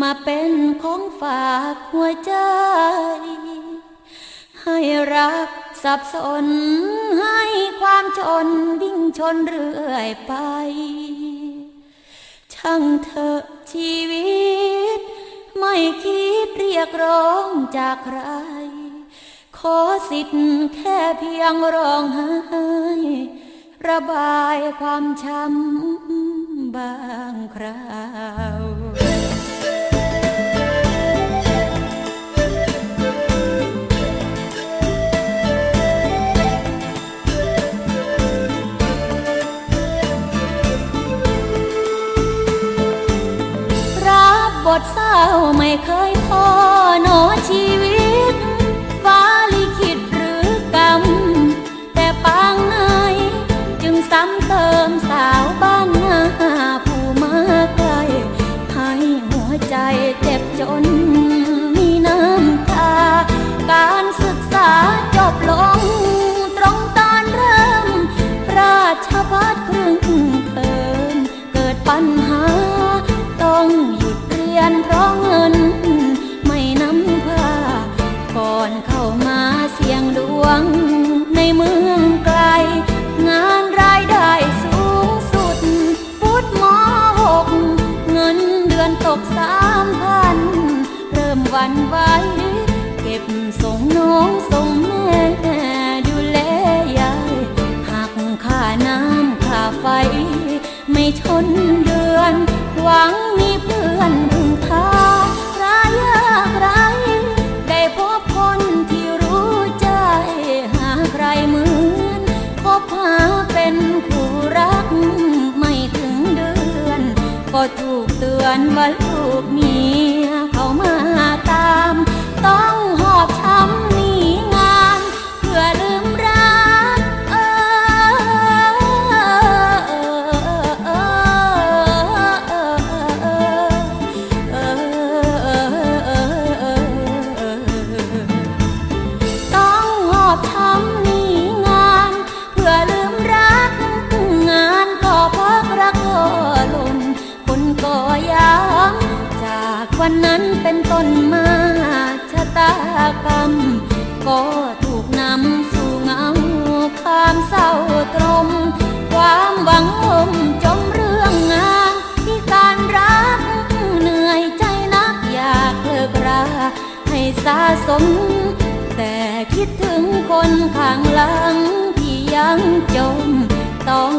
มาเป็นของฝากหัวใจ ให้รักสับสนให้ความจนวิ่งชนเรื่อยไป ช่างเถอะชีวิต ไม่คิดเรียกร้องจากใคร ขอสิทธิ์แค่เพียงร้องไห้ระบายความช้ำ บางคราวรับบทเศร้าไม่เคยพอหนอชีวิต ใจเจ็บจนมีน้ำตา การศึกษาจบลง ชนเดือน หวังมีเพื่อนพึ่งพารายยากไรได้พบคนที่รู้ใจหาใครเหมือนพบหาเป็นคู่รัก ไม่ถึงเดือน ก็ถูกเตือนว่าลูกมี วันนั้นเป็นต้นมาชะตากรรม ก็ถูกนำสู่เงาความเศร้าตรม ความหวังอมจมเรื่องงานที่การรักเหนื่อยใจนักอยากเลิกราให้สะสม แต่คิดถึงคนข้างหลังที่ยังจมต้อง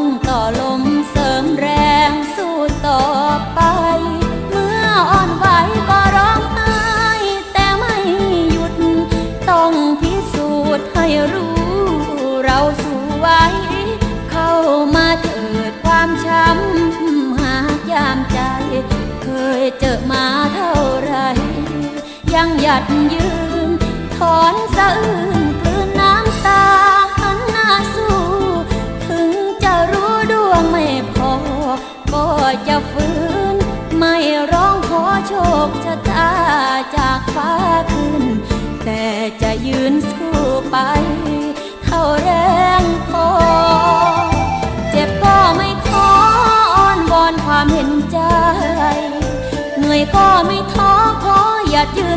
เคยเจอมาเท่าไร ยังหยัดยืน ถอนสะอื้นกลืนน้ำตาหันหน้าสู้ ถึงจะรู้ดวงไม่พอ ก็จะฝืนไม่ร้องขอโชคชะตาจากฟ้าขึ้น แต่จะยืนสู้ไป เท่าแรง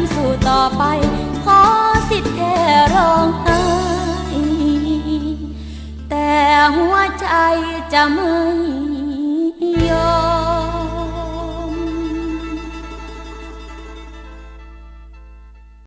นสู้ต่อไป ขอสิทธิ์แค่ร้องไห้แต่หัวใจจะไม่